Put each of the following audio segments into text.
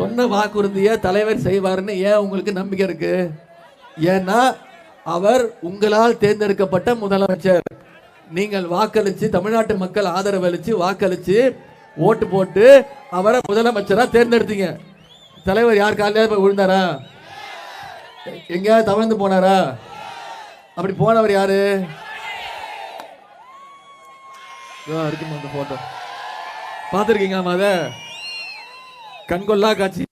சொன்ன வாக்குறுதியை தலைவர் செய்வாருன்னு ஏன் உங்களுக்கு நம்பிக்கை இருக்கு? ஏன்னா அவர் உங்களால் தேர்ந்தெடுக்கப்பட்ட முதலமைச்சர். நீங்கள் வாக்களிச்சு தமிழ்நாட்டு மக்கள் ஆதரவு அளிச்சு வாக்களிச்சு ஓட்டு போட்டு அவரை முதலமைச்சரா தேர்ந்தெடுத்தீங்க. தலைவர் யார் காலையில் போய் விழுந்தாரா? எங்கேயாவது தவழ்ந்து போனாரா? அப்படி போனவர் யாரு? இருக்குமா அந்த போட்டோ பார்த்துருக்கீங்களாமா அதை கண்கொள்ளா காட்சி.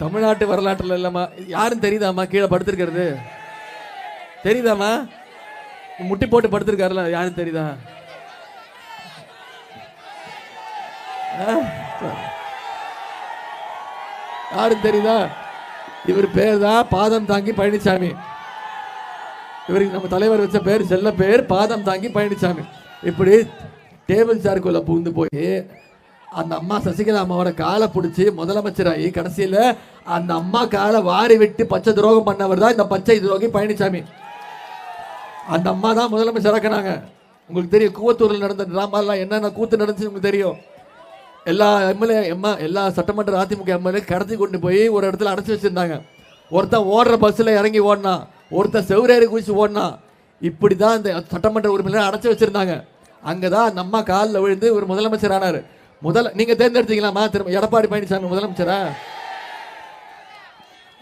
தமிழ்நாட்டு வரலாற்றில் இல்லம்மா யாரும் தெரியுதாம்மா? கீழே படுத்திருக்கிறது. தெரியுதாம்மா? முட்டி போட்டு படுத்திருக்காருல யாரும் தெரியுதா? ஆ? யாரும் தெரியுதா? இவர் பேர் தான் பாதம் தாங்கி பழனிசாமி இவருக்கு நம்ம தலைவர் வச்ச பேர் செல்ல பேர் பாதம் தாங்கி பழனிசாமி இப்படி டேபிள் சார்க்குள்ள பூந்து போய் அந்த அம்மா சசிகலா அம்மாவோட காலை பிடிச்சி முதலமைச்சராகி கடைசியில் அந்த அம்மா காலை வாரி விட்டு பச்சை துரோகம் பண்ணவர் தான் இந்த பச்சை துரோகி பழனிசாமி அந்த அம்மா தான் முதலமைச்சராக்கினாங்க உங்களுக்கு தெரியும் கூவத்தூரில் நடந்த ட்ராமாலாம் என்னென்ன கூத்து நடந்துச்சு உங்களுக்கு தெரியும்? எல்லா எம்எல்ஏ எம்மா எல்லா சட்டமன்ற அதிமுக எம்எல்ஏ கடத்தி கொண்டு போய் ஒரு இடத்துல அடைச்சி வச்சிருந்தாங்க. ஒருத்தன் ஓடுற பஸ்ஸில் இறங்கி ஓடினான் ஒருத்தன் செவ்வரேறி குதிச்சு ஓடினான் இப்படி தான் இந்த சட்டமன்ற உறுப்பினர் அடைச்சி வச்சுருந்தாங்க. அங்கே தான் அந்த அம்மா காலில் விழுந்து ஒரு முதலமைச்சர் ஆனார். முதல் நீங்கள் தேர்ந்தெடுத்தீங்களாம்மா திரும்ப எடப்பாடி பழனிசாமி முதலமைச்சரா?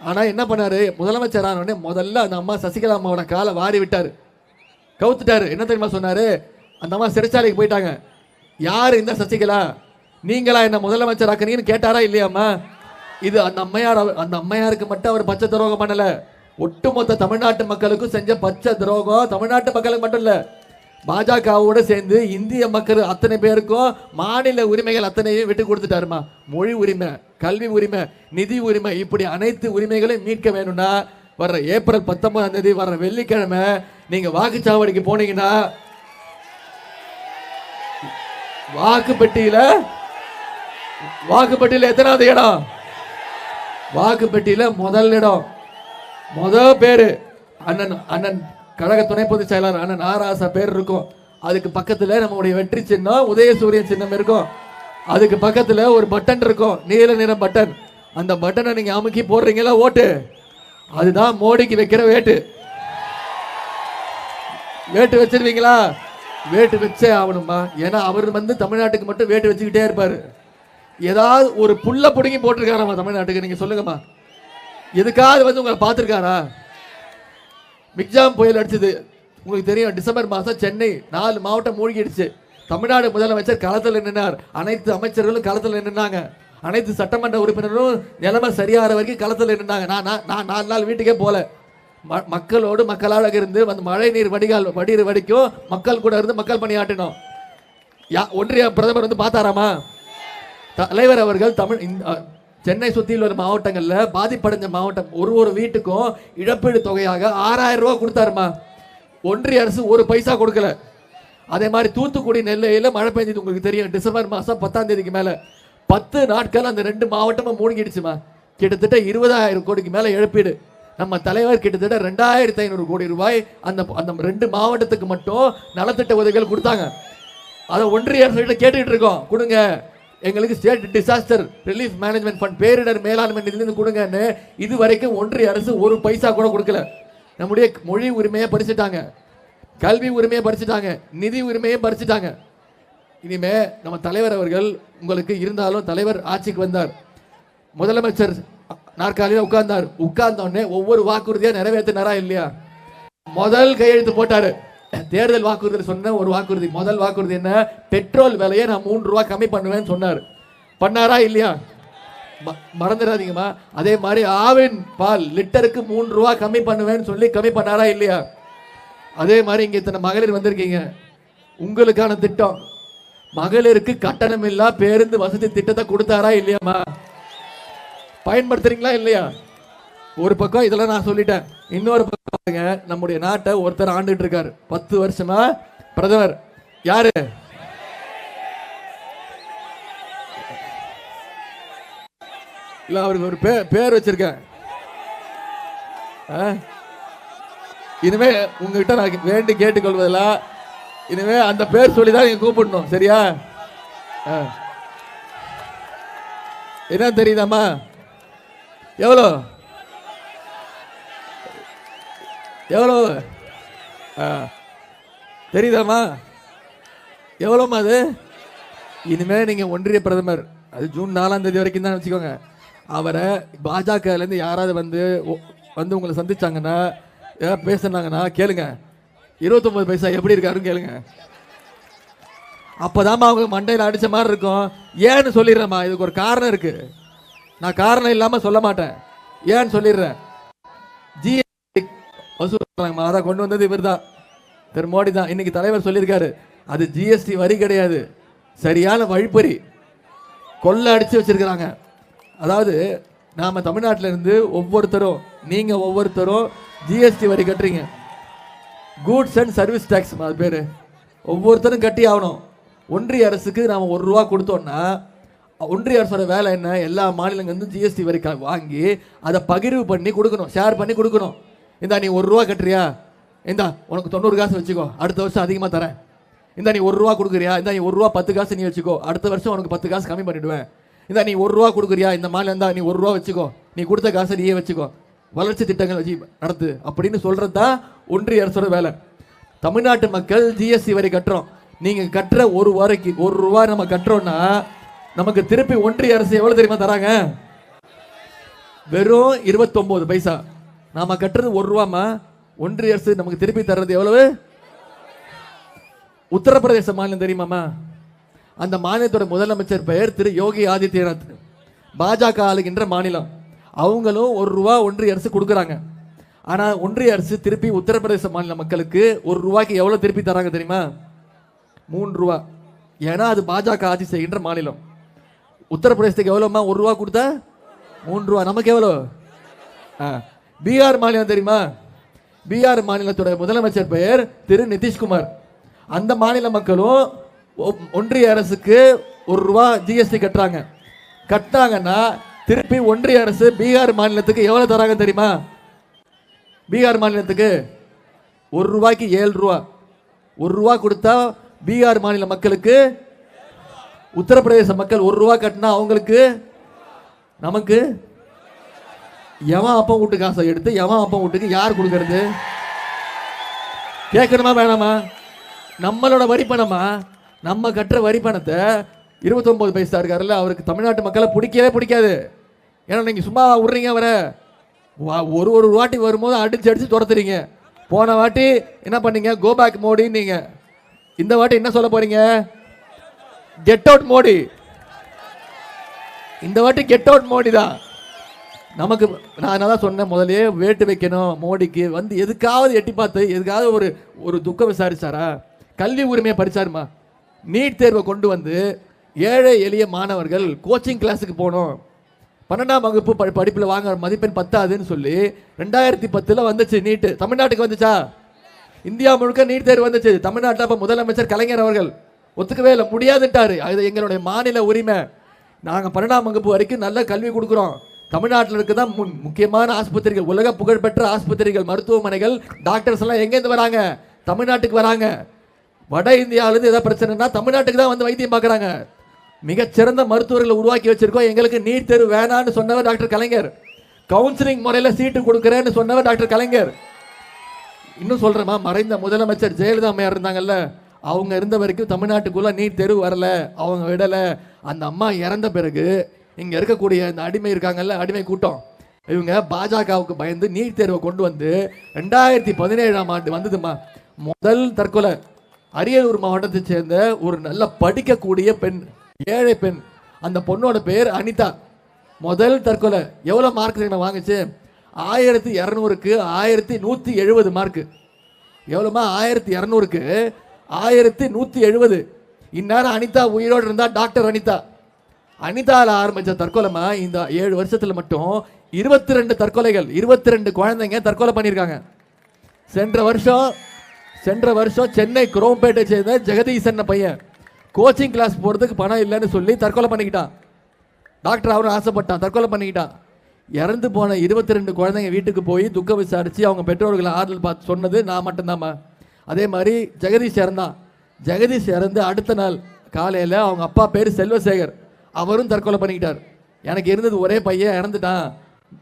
ஆனா என்ன பண்ணாரு? முதலமைச்சர் முதல்ல அந்த அம்மா சசிகலா அம்மாவோட காலை வாரி விட்டாரு. கவுத்துட்டாரு. என்ன தெரியுமா சொன்னாரு? அந்த அம்மா சிறைச்சாலைக்கு போயிட்டாங்க. யார் இந்த சசிகலா? நீங்களா என்ன முதலமைச்சர் ஆக்குனீங்கன்னு கேட்டாரா இல்லையாம்மா இது அந்த அம்மையார் அவர்- அந்த அம்மையாருக்கு மட்டும் அவர் பச்சை துரோகம் பண்ணல. ஒட்டுமொத்த தமிழ்நாட்டு மக்களுக்கும் செஞ்ச பச்சை துரோகம் தமிழ்நாட்டு மக்களுக்கு மட்டும் இல்லை. பாஜகவோட சேர்ந்து இந்திய மக்கள் அத்தனை பேருக்கும் மாநில உரிமைகள் அத்தனையும் விட்டு கொடுத்துட்டாருமா? மொழி உரிமை கல்வி உரிமை நிதி உரிமை இப்படி அனைத்து உரிமைகளையும் மீட்க வேணும்னா வர்ற ஏப்ரல் பத்தொன்பதாம் தேதி வர்ற வெள்ளிக்கிழமை நீங்க வாக்குச்சாவடிக்கு போனீங்கன்னா வாக்குப்பெட்டியில வாக்குப்பெட்டியில எத்தனாவது இடம்? வாக்குப்பெட்டியில முதல் இடம். முதல் பேரு அண்ணன் அண்ணன் கழக துணை பொதுச் செயலாளர் அண்ணன் நாராசா பேர் இருக்கும். அதுக்கு பக்கத்தில் நம்மளுடைய வெற்றி சின்னம் உதயசூரியன் சின்னம் இருக்கும். அதுக்கு பக்கத்தில் ஒரு பட்டன் இருக்கும் நீல நிற பட்டன். அந்த பட்டனை நீங்கள் அமுக்கி போடுறீங்களா ஓட்டு? அதுதான் மோடிக்கு வைக்கிற வேட்டு. வேட்டு வச்சிருவீங்களா? வேட்டு வச்சே ஆகணுமா ஏன்னா அவர் வந்து தமிழ்நாட்டுக்கு மட்டும் வேட்டு வச்சுக்கிட்டே இருப்பார். ஏதாவது ஒரு புல்ல பிடுங்கி போட்டிருக்காராமா தமிழ்நாட்டுக்கு நீங்கள் சொல்லுங்கம்மா. எதுக்காவது வந்து உங்களை பார்த்துருக்காரா? மிக்ஜாம் புயல் அடிச்சது. உங்களுக்கு தெரியும் டிசம்பர் மாதம் சென்னை நாலு மாவட்டம் மூழ்கிடுச்சு. தமிழ்நாடு முதலமைச்சர் களத்தில் நின்றார் அனைத்து அமைச்சர்களும் களத்தில் நின்றுனாங்க அனைத்து சட்டமன்ற உறுப்பினரும் நிலைமை சரியாகிற வரைக்கும் களத்தில் நின்றாங்க நான் நான் நாலு நாள் வீட்டுக்கே போல. ம- மக்களோடு மக்களாக இருந்து அந்த மழை நீர் வடிகால் வடிகிற வரைக்கும் மக்கள் கூட இருந்து மக்கள் பணியாற்றினோம். யா ஒன்றிய பிரதமர் வந்து பார்த்தாராமா? தலைவர் அவர்கள் தமிழ் இந்த சென்னை சுற்றியில் ஒரு மாவட்டங்களில் பாதிப்படைஞ்ச மாவட்டம். ஒரு ஒரு வீட்டுக்கும் இழப்பீடு தொகையாக ஆறாயிரம் ரூபாய் கொடுத்தாருமா. ஒன்றிய அரசு ஒரு பைசா கொடுக்கல. அதே மாதிரி தூத்துக்குடி நெல்லையில் மழை பெஞ்சது உங்களுக்கு தெரியும். டிசம்பர் மாதம் பத்தாம் தேதிக்கு மேலே பத்து நாட்கள் அந்த ரெண்டு மாவட்டமும் மூழ்கிடுச்சுமா. கிட்டத்தட்ட இருபதாயிரம் கோடிக்கு மேலே இழப்பீடு. நம்ம தலைவர் கிட்டத்தட்ட ரெண்டாயிரத்தி ஐநூறு கோடி ரூபாய் அந்த அந்த ரெண்டு மாவட்டத்துக்கு மட்டும் நலத்திட்ட உதவிகள் கொடுத்தாங்க. அதை ஒன்றிய அரசு கேட்டுக்கிட்டு இருக்கோம். கொடுங்க. எங்களுக்கு state disaster relief management fund பேரிடர் மேலாண்மை நிதியிலிருந்து கொடுங்கன்னு இது வரைக்கும் ஒன்றிய அரசு ஒரு பைசா கூட கொடுக்கல. நம்முடைய மொழி உரிமையை பறிச்சுட்டாங்க. கல்வி உரிமையை பறிச்சுட்டாங்க. நிதி உரிமையை பறிச்சுட்டாங்க. இனிமே நம்ம தலைவர் அவர்கள் உங்களுக்கு இருந்தாலும் தலைவர் ஆட்சிக்கு வந்தார். முதலமைச்சர் நாற்காலியில் உட்கார்ந்தார். உட்கார்ந்தோடனே ஒவ்வொரு வாக்குறுதியாக நிறைவேற்றினாரா இல்லையா? முதல் கையெழுத்து போட்டாரு. தேர்தல் வாக்குறுதி சொன்ன ஒரு வாக்குறுதி முதல் வாக்குறுதி என்ன? பெட்ரோல் விலையை நான் மூன்று ரூபா கம்மி பண்ணுவேன்னு சொன்னார். பண்ணாரா இல்லையா? ம- மறந்துடாதீங்கம்மா. அதே மாதிரி ஆவின் பால் லிட்டருக்கு மூன்று ரூபா கம்மி பண்ணுவேன்னு சொல்லி கம்மி பண்ணாரா இல்லையா? அதே மாதிரி இங்கே இத்தனை மகளிர் வந்திருக்கீங்க. உங்களுக்கான திட்டம். மகளிருக்கு கட்டணம் இல்லா பேருந்து வசதி திட்டத்தை கொடுத்தாரா இல்லையாம்மா? பயன்படுத்துறீங்களா இல்லையா? ஒரு பக்கம் இதெல்லாம் நான் சொல்லிட்டேன். இன்னொரு பக்கம் நம்முடைய நாட்டை ஒருத்தர் ஆண்டுட்டு இருக்காரு. பத்து வருஷமா பிரதமர். யாரு? இல்ல அவருக்கு ஒரு பேர் வச்சிருக்கேன். இனிமே உங்ககிட்ட நான் வேண்டி கேட்டுக்கொள்வதெல்லாம் இனிமே அந்த பேர் சொல்லி தான் நீங்க கூப்பிடணும். சரியா? என்ன தெரியுதாம்மா? எவ்வளோ? எவ்வளோ ஆ. தெரியுதாம்மா? எவ்வளோம்மா அது? இனிமேல் நீங்கள் ஒன்றிய பிரதமர் அது ஜூன் நாலாம் தேதி வரைக்கும் தான் வச்சுக்கோங்க. அவரை பாஜகலேருந்து யாராவது வந்து வந்து உங்களை சந்திச்சாங்கன்னா ஏதாவது பேசுனாங்கன்னா கேளுங்க. இருபத்தொம்பது பைசா எப்படி இருக்காருன்னு கேளுங்க. அப்போதாம்மா அவங்க மண்டையில் அடித்த மாதிரி இருக்கும். ஏன்னு சொல்லிடுறேம்மா இதுக்கு ஒரு காரணம் இருக்குது நான் காரணம் இல்லாமல் சொல்ல மாட்டேன். ஏன்னு சொல்லிடுறேன். ஜி வசூல் அதான் கொண்டு வந்தது இவர் தான் திரு மோடி தான். இன்னைக்கு தலைவர் சொல்லியிருக்காரு அது ஜிஎஸ்டி வரி கிடையாது. சரியான வழிப்பறி. கொள்ளை அடித்து வச்சிருக்கிறாங்க. அதாவது நாம் தமிழ்நாட்டிலேருந்து ஒவ்வொருத்தரும் நீங்கள் ஒவ்வொருத்தரும் ஜிஎஸ்டி வரி கட்டுறீங்க. கூட்ஸ் அண்ட் சர்வீஸ் டேக்ஸ் அது பேர். ஒவ்வொருத்தரும் கட்டி ஆகணும். ஒன்றிய அரசுக்கு நாம் ஒரு ரூபா கொடுத்தோம்னா ஒன்றிய அரசோட வேலை என்ன? எல்லா மாநிலங்கள்லேருந்து ஜிஎஸ்டி வரி வாங்கி அதை பகிர்வு பண்ணி கொடுக்கணும். ஷேர் பண்ணி கொடுக்கணும். இந்தா நீ ஒரு ரூபா கட்டுறியா? இந்தா உனக்கு தொண்ணூறு காசு வச்சுக்கோ. அடுத்த வருஷம் அதிகமாக தரேன். இந்தா நீ ஒரு ரூபா கொடுக்குறியா? இந்தா நீ ஒரு ரூபா பத்து காசு நீ வச்சுக்கோ. அடுத்த வருஷம் உனக்கு பத்து காசு கம்மி பண்ணிடுவேன். இந்தா நீ ஒரு ரூபா கொடுக்குறியா? இந்த மாதிரி இருந்தா நீ ஒரு ரூபா வச்சுக்கோ. நீ கொடுத்த காசை நீயே வச்சுக்கோ. வளர்ச்சி திட்டங்கள் வச்சு நடத்து. அப்படின்னு சொல்கிறது தான் ஒன்றிய அரசோட வேலை. தமிழ்நாட்டு மக்கள் ஜிஎஸ்டி வரி கட்டுறோம். நீங்கள் கட்டுற ஒரு வரைக்கு ஒரு ரூபா நம்ம கட்டுறோம்னா நமக்கு திருப்பி ஒன்றிய அரசு எவ்வளோ தெரியுமா தராங்க? வெறும் இருபத்தொம்போது பைசா. நாம கட்டுறது ஒரு ரூபாமா ஒன்றிய அரசு நமக்கு திருப்பி தர்றது எவ்வளவு? உத்தரப்பிரதேச மாநிலம் தெரியுமாமா அந்த மாநிலத்தோட முதலமைச்சர் பெயர் திரு யோகி ஆதித்யநாத். பாஜக ஆளுகின்ற மாநிலம். அவங்களும் ஒரு ரூபா ஒன்றிய அரசு கொடுக்குறாங்க. ஆனால் ஒன்றிய அரசு திருப்பி உத்தரப்பிரதேச மாநில மக்களுக்கு ஒரு ரூபாய்க்கு எவ்வளோ திருப்பி தராங்க தெரியுமா? மூன்று ரூபா. ஏன்னா அது பாஜக ஆட்சி செய்கின்ற மாநிலம். உத்தரப்பிரதேசத்துக்கு எவ்வளோம்மா ஒரு ரூபா கொடுத்தா? மூன்று ரூபா. நமக்கு எவ்வளோ ஆ. பீகார் மாநிலம் தெரியுமா? பீகார் மாநிலத்தோட முதலமைச்சர் பெயர் திரு நிதிஷ்குமார். அந்த மாநில மக்களும் ஒ- ஒன்றிய அரசுக்கு ஒரு ரூபா ஜிஎஸ்டி கட்டுறாங்க. கட்டினாங்கன்னா திருப்பி ஒன்றிய அரசு பீகார் மாநிலத்துக்கு எவ்வளோ தராங்க தெரியுமா? பீகார் மாநிலத்துக்கு ஒரு ரூபாய்க்கு ஏழு ரூபா. ஒரு ரூபா கொடுத்தா பீகார் மாநில மக்களுக்கு உத்தரப்பிரதேச மக்கள் ஒரு ரூபா கட்டினா அவங்களுக்கு நமக்கு எவன் அப்பன் வீட்டு காசை எடுத்து எவன் அப்பன் வீட்டுக்கு யார் கொடுக்கறது? கேட்கணுமா வேணாமா? நம்மளோட வரி பணமா? நம்ம கட்டுற வரி பணத்தை இருபத்தொம்போது பைசா இருக்காருல்ல அவருக்கு தமிழ்நாட்டு மக்களை பிடிக்கவே பிடிக்காது. ஏன்னா நீங்கள் சும்மா விட்றீங்க வர ஒரு ஒரு வாட்டி வரும்போது அடிச்சு அடிச்சு துரத்துறீங்க. போன வாட்டி என்ன பண்ணீங்க? கோ பேக் மோடின்னு நீங்கள் இந்த வாட்டி என்ன சொல்ல போறீங்க? கெட் அவுட் மோடி இந்த வாட்டி கெட் அவுட் மோடி தான். நமக்கு நான் என்ன தான் சொன்னேன் முதல்லயே வேட்டு வைக்கணும் மோடிக்கு. வந்து எதுக்காவது எட்டி பார்த்து எதுக்காவது ஒரு ஒரு துக்கம் விசாரிச்சாரா? கல்வி உரிமையை படித்தாருமா நீட் தேர்வை கொண்டு வந்து ஏழை எளிய மாணவர்கள் கோச்சிங் கிளாஸுக்கு போகணும். பன்னெண்டாம் வகுப்பு படி படிப்பில் வாங்க மதிப்பெண் பத்தாதுன்னு சொல்லி ரெண்டாயிரத்தி பத்தில் வந்துச்சு நீட்டு தமிழ்நாட்டுக்கு வந்துச்சா? இந்தியா முழுக்க நீட் தேர்வு வந்துச்சு. தமிழ்நாட்டில் அப்போ முதலமைச்சர் கலைஞர் அவர்கள் ஒத்துக்கவே இல்லை. முடியாதுட்டாரு அது எங்களுடைய மாநில உரிமை. நாங்கள் பன்னெண்டாம் வகுப்பு வரைக்கும் நல்ல கல்வி கொடுக்குறோம். தமிழ்நாட்டில் இருக்க தான் முன் முக்கியமான ஆஸ்பத்திரிகள் உலக புகழ்பெற்ற ஆஸ்பத்திரிகள் மருத்துவமனைகள் டாக்டர்ஸ் எல்லாம் எங்கேருந்து வராங்க? தமிழ்நாட்டுக்கு வராங்க. வட இந்தியாவிலேருந்து ஏதாவது பிரச்சனைனா தமிழ்நாட்டுக்கு தான் வந்து வைத்தியம் பார்க்குறாங்க. மிகச்சிறந்த மருத்துவர்களை உருவாக்கி வச்சிருக்கோம். எங்களுக்கு நீட் தேர்வு வேணான்னு சொன்னவர் டாக்டர் கலைஞர். கவுன்சிலிங் முறையில் சீட்டு கொடுக்குறேன்னு சொன்னவர் டாக்டர் கலைஞர். இன்னும் சொல்கிறேம்மா மறைந்த முதலமைச்சர் ஜெயலலிதா அம்மையார் இருந்தாங்கல்ல அவங்க இருந்த வரைக்கும் தமிழ்நாட்டுக்குள்ளே நீட் தெரு வரல அவங்க விடலை. அந்த அம்மா இறந்த பிறகு இங்க இருக்கக்கூடிய இந்த அடிமை இருக்காங்கல்ல அடிமை கூட்டம். இவங்க பாஜகவுக்கு பயந்து நீட் தேர்வை கொண்டு வந்து ரெண்டாயிரத்தி பதினேழாம் ஆண்டு வந்ததுமா? முதல் தற்கொலை. அரியலூர் மாவட்டத்தை சேர்ந்த ஒரு நல்ல படிக்கக்கூடிய பெண் ஏழை பெண். அந்த பொண்ணோட பேர் அனிதா. முதல் தற்கொலை. எவ்வளோ மார்க் தெரியுமா? வாங்குச்சு. ஆயிரத்தி இரநூறுக்கு ஆயிரத்தி நூற்றி எழுபது மார்க்கு எவ்வளோமா ஆயிரத்தி இரநூறுக்கு ஆயிரத்தி நூற்றி எழுபது. இந்நேரம் அனிதா உயிரோடு இருந்தால் டாக்டர் அனிதா. அனிதாவில் ஆரம்பித்த தற்கொலைமா இந்த ஏழு வருஷத்தில் மட்டும் இருபத்தி ரெண்டு தற்கொலைகள் இருபத்தி ரெண்டு குழந்தைங்க தற்கொலை பண்ணியிருக்காங்க. சென்ற வருஷம் சென்ற வருஷம் சென்னை குரோம்பேட்டை சேர்ந்த ஜெகதீசன் பையன். கோச்சிங் கிளாஸ் போகிறதுக்கு பணம் இல்லைன்னு சொல்லி தற்கொலை பண்ணிக்கிட்டான். டாக்டர் அவரும் ஆசைப்பட்டான் தற்கொலை பண்ணிக்கிட்டான். இறந்து போன இருபத்தி ரெண்டு குழந்தைங்க வீட்டுக்கு போய் துக்கம் விசாரித்து அவங்க பெற்றோர்களை ஆறுதல் பார்த்து சொன்னது நான் மட்டும்தாம்மா. அதே மாதிரி ஜெகதீஷ் இறந்தான். ஜெகதீஷ் இறந்து அடுத்த நாள் காலையில் அவங்க அப்பா பேர் செல்வசேகர். அவரும் தற்கொலை பண்ணிக்கிட்டார். எனக்கு இருந்தது ஒரே பையன் இறந்துட்டான்.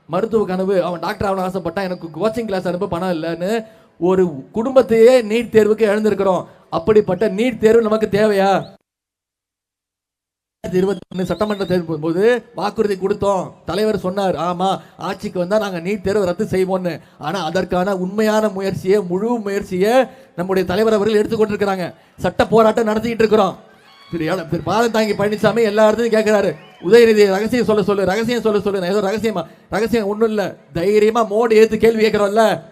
மருத்துவ கனவு அவன் டாக்டர் ஆகணும் ஆசைப்பட்டான். எனக்கு கோச்சிங் கிளாஸ் அனுப்ப பணம் இல்லைன்னு ஒரு குடும்பத்தையே நீட் தேர்வுக்கு எழுந்திருக்கிறோம். அப்படிப்பட்ட நீட் தேர்வு நமக்கு தேவையா? இருபத்தி ஒன்று சட்டமன்ற தேர்வு போது வாக்குறுதி கொடுத்தோம். தலைவர் சொன்னார் ஆமா ஆட்சிக்கு வந்தா நாங்க நீட் தேர்வு ரத்து செய்வோம்னு. ஆனா அதற்கான உண்மையான முயற்சியை முழு முயற்சியை நம்முடைய தலைவர் அவர்கள் எடுத்துக்கொண்டிருக்கிறாங்க சட்ட போராட்டம் நடத்திக்கிட்டு இருக்கிறோம். திரு திரு பாதம் தாங்கி பழனிசாமி எல்லா இடத்துலையும் கேட்குறாரு உதயநிதி ரகசியம் சொல்ல சொல்லு ரகசியம் சொல்ல சொல்லு நான் ஏதோ ரகசியமா ரகசியம் ஒன்றும் இல்லை. தைரியமா மோடி ஏத்து கேள்வி கேட்கறோம்ல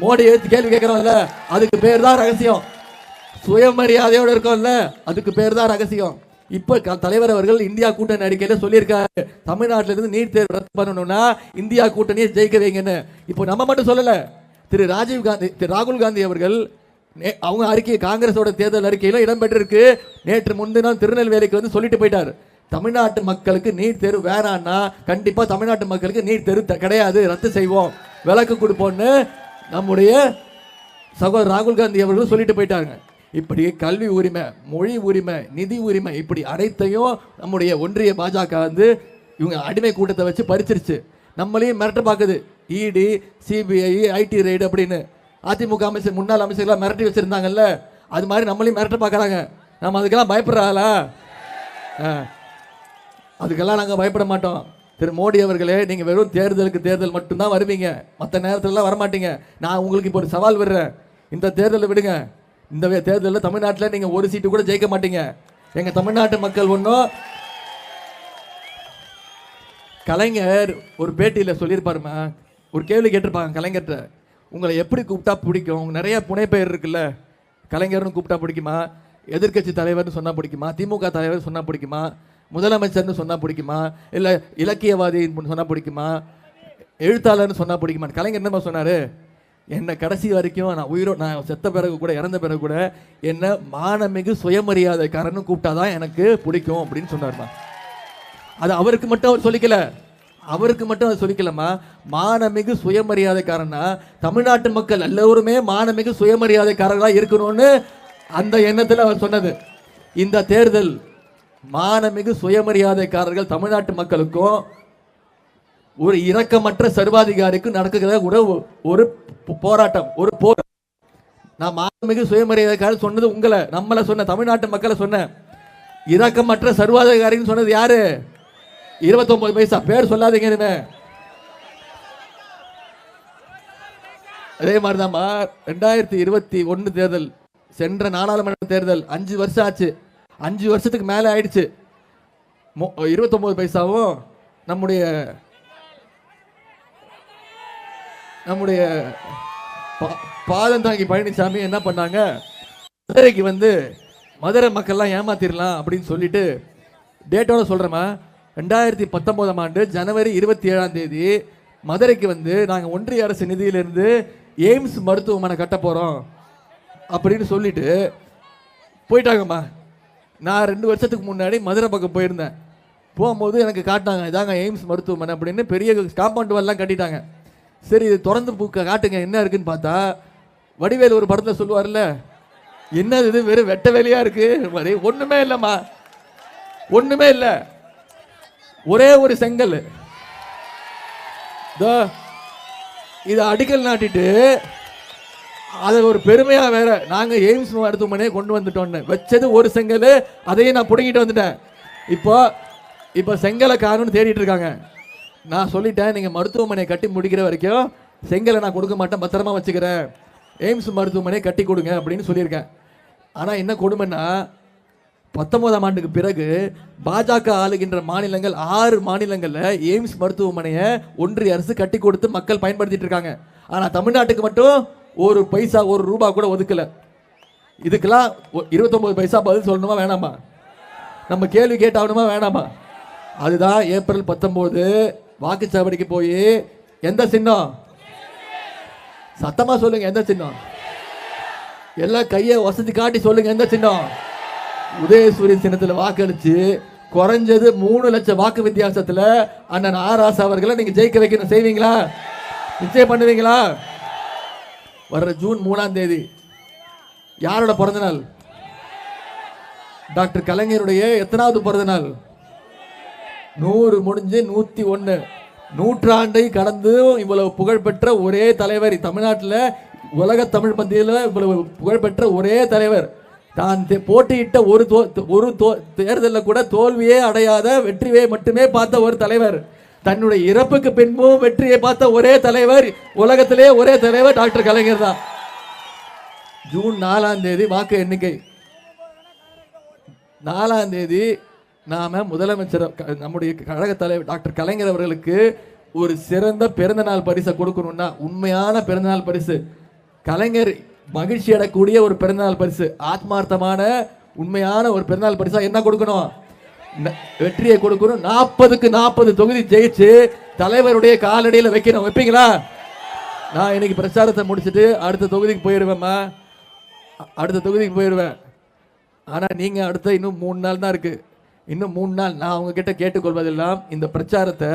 மோடி ஏத்து கேள்வி கேட்குறோம்ல அதுக்கு பேர் தான் ரகசியம். சுயமரியாதையோடு இருக்கோம்ல. அதுக்கு பேர் தான் ரகசியம். இப்போ க- தலைவர் அவர்கள் இந்தியா கூட்டணி அறிக்கையில் சொல்லியிருக்காரு. தமிழ்நாட்டில இருந்து நீட் தேர்வு ரத்து பண்ணணும்னா இந்தியா கூட்டணியை ஜெயிக்க வைங்கன்னு. இப்போ நம்ம மட்டும் சொல்லலை. திரு ராஜீவ் காந்தி திரு ராகுல் காந்தி அவர்கள் அவங்க அறிக்கை காங்கிரஸோட தேர்தல் அறிக்கையில இடம்பெற்றிருக்கு நேற்று முன்தினம் திருநெல்வேலிக்கு வந்து சொல்லிட்டு போயிட்டார். தமிழ்நாட்டு மக்களுக்கு நீட் தேர்வு வேணான்னா கண்டிப்பா தமிழ்நாட்டு மக்களுக்கு நீட் தேர்வு த- கிடையாது. ரத்து செய்வோம். விலக்கு கொடுப்போம்னு நம்முடைய சகோதரர் ராகுல் காந்தி அவர்களும் சொல்லிட்டு போயிட்டாங்க. இப்படி கல்வி உரிமை மொழி உரிமை நிதி உரிமை இப்படி அனைத்தையும் நம்முடைய ஒன்றிய பாஜக வந்து இவங்க அடிமை கூட்டத்தை வச்சு பறிச்சிருச்சு. நம்மளையும் மிரட்ட பார்க்குது இடி சிபிஐ ஐடி ரைடு அப்படின்னு. அதிமுக அமைச்சர் முன்னாள் அமைச்சர்லாம் மிரட்டி வச்சிருந்தாங்கல்ல? அது மாதிரி நம்மளையும் மிரட்ட பார்க்குறாங்க. நம்ம அதுக்கெல்லாம் பயப்படுறாளா அதுக்கெல்லாம் நாங்கள் பயப்பட மாட்டோம். திரு மோடி அவர்களே நீங்கள் வெறும் தேர்தலுக்கு தேர்தல் மட்டும்தான் வருவீங்க. மற்ற நேரத்துலலாம் வரமாட்டீங்க. நான் உங்களுக்கு இப்போ ஒரு சவால் விடுறேன். இந்த தேர்தலை விடுங்க. இந்த வே- தேர்தலில் தமிழ்நாட்டில் நீங்கள் ஒரு சீட்டு கூட ஜெயிக்க மாட்டீங்க. எங்கள் தமிழ்நாட்டு மக்கள் ஒன்றும் கலைஞர் ஒரு பேட்டியில் சொல்லியிருப்பாருமா? ஒரு கேள்வி கேட்டிருப்பாங்க கலைஞர்கிட்ட. உங்களை எப்படி கூப்பிட்டா பிடிக்கும்? உங்க நிறைய புனைப்பெயர் இருக்குல்ல? கலைஞர்னு கூப்பிட்டா பிடிக்குமா? எதிர்க்கட்சி தலைவர்னு சொன்னால் பிடிக்குமா? திமுக தலைவர் சொன்னால் பிடிக்குமா? முதலமைச்சர்னு சொன்னால் பிடிக்குமா? இல்லை இலக்கியவாதின்னு சொன்னால் பிடிக்குமா? எழுத்தாளர்னு சொன்னால் பிடிக்குமா? கலைஞர் என்னமா சொன்னார்? என்னை கடைசி வரைக்கும் நான் உயிரோ நான் செத்த பிறகு கூட இறந்த பிறகு கூட என்னை மானமிகு சுயமரியாதைக்காரன்னு கூப்பிட்டாதான் எனக்கு பிடிக்கும் அப்படின்னு சொன்னார்மா. அது அவருக்கு மட்டும் அவர் சொல்லிக்கல. அவருக்கு மட்டும் அதை சொல்லிக்கலாமா மானமிகு சுயமரியாதைக்காரனா தமிழ்நாட்டு மக்கள் எல்லோருமே மானமிகு சுயமரியாதைக்காரர்களாக இருக்கணும்னு அந்த எண்ணத்தில் அவர் சொன்னது. இந்த தேர்தல் மானமிகு சுயமரியாதைக்காரர்கள் தமிழ்நாட்டு மக்களுக்கும் ஒரு இரக்கமற்ற சர்வாதிகாரிக்கும் நடக்குகிற ஒரு ஒரு போராட்டம் ஒரு போர் நான் மானமிகு சுயமரியாதைக்காரர் சொன்னது உங்களை நம்மளை சொன்ன தமிழ்நாட்டு மக்களை சொன்ன இரக்கமற்ற சர்வாதிகாரின்னு சொன்னது யாரு? இருபத்தொன்பது பைசா. பேர் சொல்லாதீங்க என்ன அதே மாதிரிதாம்மா ரெண்டாயிரத்தி இருபத்தி ஒன்று தேர்தல் சென்ற நாடாளுமன்ற தேர்தல் அஞ்சு வருஷம் ஆச்சு. அஞ்சு வருஷத்துக்கு மேலே ஆயிடுச்சு. மோ இருபத்தொம்போது பைசாவும் நம்முடைய நம்முடைய பா- பாதம் தாங்கி பழனிசாமி என்ன பண்ணாங்க? மதுரைக்கு வந்து மதுரை மக்கள்லாம் ஏமாத்திரலாம் அப்படின்னு சொல்லிட்டு டேட்டோட சொல்கிறேம்மா ரெண்டாயிரத்தி பத்தொம்போதாம் ஆண்டு ஜனவரி இருபத்தி ஏழாம் தேதி மதுரைக்கு வந்து நாங்கள் ஒன்றிய அரசு நிதியிலிருந்து எய்ம்ஸ் மருத்துவமனை கட்ட போகிறோம் அப்படின்னு சொல்லிட்டு போயிட்டாங்கம்மா. நான் ரெண்டு வருஷத்துக்கு முன்னாடி மதுரை பக்கம் போயிருந்தேன். போகும்போது எனக்கு காட்டினாங்க இதாங்க எய்ம்ஸ் மருத்துவமனை அப்படின்னு பெரிய காம்பவுண்ட் வரலாம் கட்டிட்டாங்க. சரி இது திறந்து பூக்க காட்டுங்க என்ன இருக்குன்னு பார்த்தா வடிவேல் ஒரு படத்தில் சொல்லுவார்ல என்னது இது வெறும் வெட்ட வேலையாக இருக்குது மாதிரி ஒன்றுமே இல்லைம்மா. ஒன்றுமே இல்லை. ஒரே ஒரு செங்கல். இதோ இதை அடிக்கல் நாட்டிட்டு அதை ஒரு பெருமையாக வேற. நாங்கள் எய்ம்ஸ் மருத்துவமனையை கொண்டு வந்துட்டோம்னு. வச்சது ஒரு செங்கல் அதையும் நான் பிடுங்கிட்டு வந்துட்டேன். இப்போ இப்போ செங்கலை காரணம்னு தேடிட்டு இருக்காங்க. நான் சொல்லிட்டேன் நீங்கள் மருத்துவமனையை கட்டி முடிக்கிற வரைக்கும் செங்கலை நான் கொடுக்க மாட்டேன் பத்திரமா வச்சுக்கிறேன். எய்ம்ஸ் மருத்துவமனையை கட்டி கொடுங்க அப்படின்னு சொல்லியிருக்கேன். ஆனால் என்ன கொடுமைன்னா பத்தொன்பதாம் ஆண்டுக்கு பிறகு பாஜக ஆளுகின்ற மாநிலங்கள் ஆறு மாநிலங்களில் எய்ம்ஸ் மருத்துவமனையை ஒன்றிய அரசு கட்டி கொடுத்து மக்கள் பயன்படுத்திட்டு இருக்காங்க. ஆனால் தமிழ்நாட்டுக்கு மட்டும் ஒரு பைசா ஒரு ரூபா கூட ஒதுக்கல. இதுக்கெல்லாம் இருபத்தொம்பது பைசா பதில் சொல்லணுமா வேணாமா? நம்ம கேள்வி கேட்டாகணுமா வேணாமா? அதுதான் ஏப்ரல் பத்தொம்போது வாக்குச்சாவடிக்கு போய் எந்த சின்னம்? சத்தமாக சொல்லுங்க எந்த சின்னம்? எல்லாம் கையை வசதி காட்டி சொல்லுங்க எந்த சின்னம்? உதயசூரியன் சின்னத்தில் வாக்களிச்சு குறைஞ்சது மூணு லட்சம் வாக்கு வித்தியாசத்தில் அண்ணன் ஆராசா ராசா அவர்களை நீங்கள் ஜெயிக்க வைக்கணும். செய்வீங்களா? நிச்சயம் பண்ணுவீங்களா? வர்ற ஜூன் மூணாம் தேதி. யாரோட பிறந்த நாள்? டாக்டர் கலைஞருடைய எத்தனாவது பிறந்த நாள்? நூறு முடிஞ்சு நூற்றி ஒன்று நூற்றாண்டை கடந்தும் இவ்வளவு புகழ்பெற்ற ஒரே தலைவர். தமிழ்நாட்டில் உலக தமிழ் மத்தியில் இவ்வளவு புகழ்பெற்ற ஒரே தலைவர். தான் போட்டியிட்ட ஒரு தோ ஒரு தோ தேர்தலில் கூட தோல்வியே அடையாத வெற்றியை மட்டுமே பார்த்த ஒரு தலைவர். தன்னுடைய இறப்புக்கு பின்பும் வெற்றியை பார்த்த ஒரே தலைவர் உலகத்திலே ஒரே தலைவர் டாக்டர் கலைஞர் தான். ஜூன் நாலாம் தேதி வாக்கு எண்ணிக்கை. நாலாம் தேதி நாம முதலமைச்சர் க- நம்முடைய கழக தலைவர் டாக்டர் கலைஞர் அவர்களுக்கு ஒரு சிறந்த பிறந்தநாள் பரிசை கொடுக்கணும்னா உண்மையான பிறந்தநாள் பரிசு. கலைஞர் மகிழ்ச்சி அடக்கூடிய ஒரு பிறந்தநாள் பரிசு. ஆத்மார்த்தமான உண்மையான ஒரு பிறந்தநாள் பரிசா என்ன கொடுக்கணும்? வெற்றியை கொடுக்கணும். நாற்பதுக்கு நாற்பது தொகுதி ஜெயிச்சு தலைவருடைய காலடியில் வைக்கணும். வைப்பீங்களா? நான் இன்னைக்கு பிரச்சாரத்தை முடிச்சுட்டு அடுத்த தொகுதிக்கு போயிடுவேம்மா. அடுத்த தொகுதிக்கு போயிடுவேன். ஆனால் நீங்கள் அடுத்த இன்னும் மூணு நாள் தான் இருக்குது இன்னும் மூணு நாள் நான் அவங்கக்கிட்ட கேட்டுக்கொள்வதெல்லாம் இந்த பிரச்சாரத்தை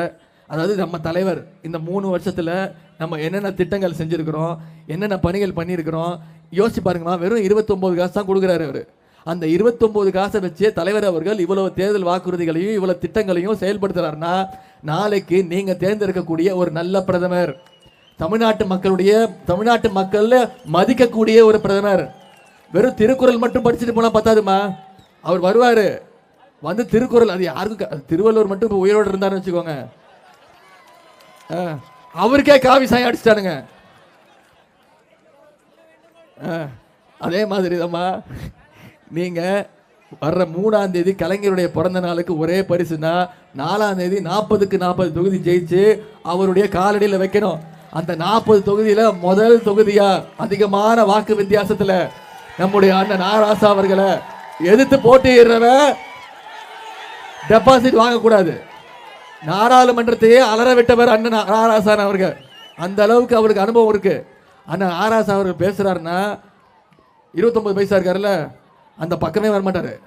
அதாவது நம்ம தலைவர் இந்த மூணு வருஷத்தில் நம்ம என்னென்ன திட்டங்கள் செஞ்சுருக்கிறோம் என்னென்ன பணிகள் பண்ணியிருக்கிறோம் யோசிச்சு பாருங்கம்மா வெறும் 29 காசு தான் கொடுக்குறாரு அவர். அந்த 29 காசை வச்சு தலைவர் அவர்கள் இவ்வளவு தேர்தல் வாக்குறுதிகளையும் இவ்வளவு திட்டங்களையும் செயல்படுத்துறாருன்னா நாளைக்கு நீங்கள் தேர்ந்தெடுக்கக்கூடிய ஒரு நல்ல பிரதமர். தமிழ்நாட்டு மக்களுடைய தமிழ்நாட்டு மக்கள்ல மதிக்கக்கூடிய ஒரு பிரதமர். வெறும் திருக்குறள் மட்டும் படிச்சுட்டு போனால் பத்தாதுமா? அவர் வருவார். வந்து திருக்குறள் அது யாருக்கும் திருவள்ளுவர் மட்டும் இப்போ உயிரோடு இருந்தாருன்னு வச்சுக்கோங்க. அவருக்கே காவி சாயம் அடிச்சிட்டானுங்க. அதே மாதிரி தாம்மா நீங்கள் வர்ற மூணாம் தேதி கலைஞருடைய பிறந்த நாளுக்கு ஒரே பரிசுனா நாலாம் தேதி நாற்பதுக்கு நாற்பது தொகுதி ஜெயிச்சு அவருடைய காலடியில் வைக்கணும். அந்த நாற்பது தொகுதியில் முதல் தொகுதியா? அதிகமான வாக்கு வித்தியாசத்தில். நம்முடைய அண்ணன் நாராசா அவர்களை எதிர்த்து போட்டியிடுறவன் டெபாசிட் வாங்கக்கூடாது. நாடாளுமன்றத்தையே அலற விட்டவர் அண்ணன் ஆராசான் அவர்கள். அந்த அளவுக்கு அவருக்கு அனுபவம் இருக்கு. அண்ணன் ஆராசா அவர்கள் பேசுறாருன்னா இருபத்தொன்பது வயசா இருக்காருல்ல அந்த பக்கமே வரமாட்டாரு.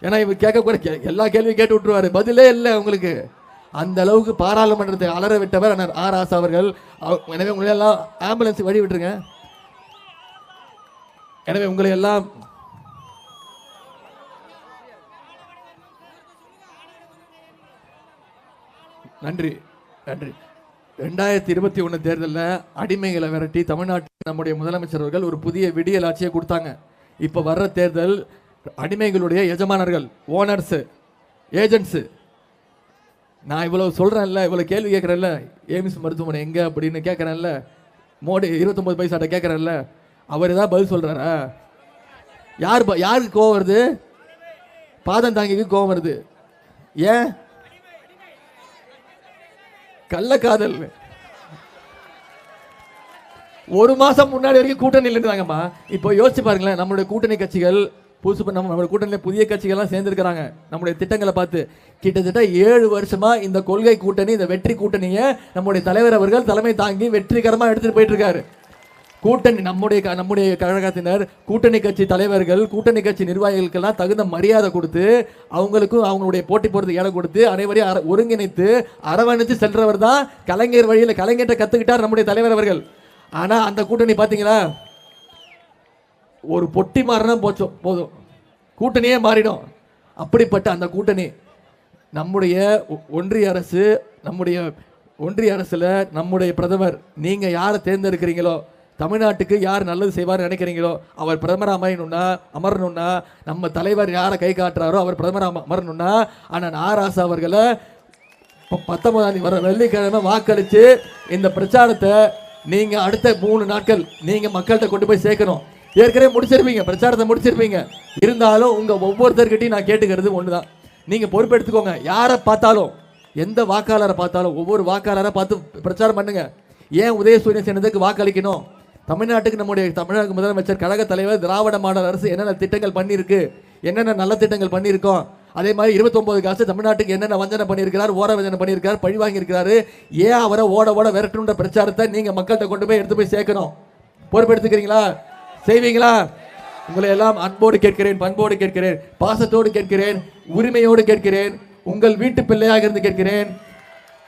ஏன்னா இவர் கேட்கக்கூட கே எல்லா கேள்வியும் கேட்டு விட்டுருவாரு. பதிலே இல்லை உங்களுக்கு. அந்த அளவுக்கு பாராளுமன்றத்தை அலற விட்டவர் அண்ணன் ஆர் ஆசா அவர்கள். அவ- எனவே உங்களை எல்லாம் ஆம்புலன்ஸ் வழி விட்டுருங்க. எனவே உங்களை எல்லாம் நன்றி. நன்றி. ரெண்டாயிரத்தி இருபத்தி ஒன்று தேர்தலில் அடிமைகளை விரட்டி தமிழ்நாட்டில் நம்முடைய முதலமைச்சர் அவர்கள் ஒரு புதிய விடியல் ஆட்சியை கொடுத்தாங்க. இப்போ வர்ற தேர்தல் அடிமைகளுடைய எஜமானர்கள் ஓனர்ஸு ஏஜென்ட்ஸு நான் இவ்வளோ சொல்கிறேன்ல இவ்வளோ கேள்வி கேட்குறேன்ல ஏமிஸ் மருத்துவமனை எங்கே அப்படின்னு கேட்குறேன்ல மோடி இருபத்தொம்பது பைசாட்ட கேட்குறேன்ல அவர் ஏதாவது பதில் சொல்கிறாரா யார் ப- யாருக்கு கோவம் வருது? பாதம் தாங்கிக்கு கோவம் வருது. ஏன்? கள்ளக்காதல் ஒரு மாசம் முன்னாடி வரைக்கும் கூட்டணியில் இருந்தாங்கம்மா இப்போ யோசிச்சு பாருங்களேன் நம்மளுடைய கூட்டணி கட்சிகள் புதுசு நம்ம நம்மளுடைய கூட்டணியில் புதிய கட்சிகள்லாம் சேர்ந்துருக்கிறாங்க. நம்முடைய திட்டங்களை பார்த்து. கிட்டத்தட்ட ஏழு வருஷமாக இந்த கொள்கை கூட்டணி இந்த வெற்றி கூட்டணியை நம்முடைய தலைவர் அவர்கள் தலைமை தாங்கி வெற்றிகரமாக எடுத்துகிட்டு போயிட்டு இருக்காரு. கூட்டணி நம்முடைய க- நம்முடைய கழகத்தினர் கூட்டணி கட்சி தலைவர்கள் கூட்டணி கட்சி நிர்வாகிகளுக்கெல்லாம் தகுந்த மரியாதை கொடுத்து அவங்களுக்கும் அவங்களுடைய போட்டி போகிறது இடம் கொடுத்து அனைவரையும் ஒருங்கிணைத்து அரவணைத்து சென்றவர் தான் கலைஞர் வழியில் கலைஞர்கிட்ட கற்றுக்கிட்டார் நம்முடைய தலைவர் அவர்கள். ஆனால் அந்த கூட்டணி பார்த்தீங்களா ஒரு பொட்டி மாறினா போச்சோ போதும். கூட்டணியே மாறிடும். அப்படிப்பட்ட அந்த கூட்டணி நம்முடைய ஒன்றிய அரசு நம்முடைய ஒன்றிய அரசில் நம்முடைய பிரதமர் நீங்கள் யாரை தேர்ந்தெடுக்கிறீங்களோ தமிழ்நாட்டுக்கு யார் நல்லது செய்வார்னு நினைக்கிறீங்களோ அவர் பிரதமர் அமையணும்னா அமரணும்னா நம்ம தலைவர் யாரை கை காட்டுறாரோ அவர் பிரதமர் அமரணும்னா ஆனால் ஆராசா அவர்களை பத்தொன்பதாம் தேதி வர வெள்ளிக்கிழமை வாக்களித்து இந்த பிரச்சாரத்தை நீங்கள் அடுத்த மூணு நாட்கள் நீங்கள் மக்கள்கிட்ட கொண்டு போய் சேர்க்கணும். ஏற்கனவே முடிச்சிருப்பீங்க பிரச்சாரத்தை முடிச்சிருப்பீங்க. இருந்தாலும் உங்கள் ஒவ்வொருத்தர்கிட்டையும் நான் கேட்டுக்கிறது ஒன்று தான் நீங்கள் பொறுப்பெடுத்துக்கோங்க யாரை பார்த்தாலும் எந்த வாக்காளரை பார்த்தாலும் ஒவ்வொரு வாக்காளரை பார்த்து பிரச்சாரம் பண்ணுங்கள் ஏன் உதயசூரியன் சேர்ந்ததுக்கு வாக்களிக்கணும்? தமிழ்நாட்டுக்கு நம்முடைய தமிழக முதலமைச்சர் கழக தலைவர் திராவிட மாடல் அரசு என்னென்ன திட்டங்கள் பண்ணியிருக்கு என்னென்ன நல்ல திட்டங்கள் பண்ணியிருக்கோம் அதே மாதிரி 29 காசு தமிழ்நாட்டுக்கு என்னென்ன வஞ்சனை பண்ணியிருக்கிறார் ஓர வஞ்சனை பண்ணியிருக்கார் பழி வாங்கியிருக்கிறாரு ஏன் அவரை ஓட ஓட விரட்டுன்ற பிரச்சாரத்தை நீங்கள் மக்கள்கிட்ட கொண்டு போய் எடுத்து போய் சேர்க்கணும். பொறுப்பெடுத்துக்கிறீங்களா? செய்வீங்களா? உங்களை எல்லாம் அன்போடு கேட்கிறேன் பண்போடு கேட்கிறேன் பாசத்தோடு கேட்கிறேன் உரிமையோடு கேட்கிறேன் உங்கள் வீட்டு பிள்ளையாக இருந்து கேட்கிறேன்.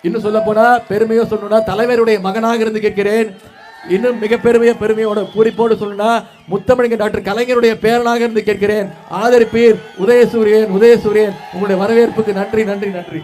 இன்னும் சொல்ல போனா பெருமையோ சொல்லணும்னா தலைவருடைய மகனாக இருந்து கேட்கிறேன். இன்னும் மிக பெருமையை பெருமையோட பூரிப்போடு சொல்லணும்னா முத்தமிழங்க டாக்டர் கலைஞருடைய பேரனாக இருந்து கேட்கிறேன். ஆதரிப்பீர் உதயசூரியன் உதயசூரியன். உங்களுடைய வரவேற்புக்கு நன்றி நன்றி நன்றி.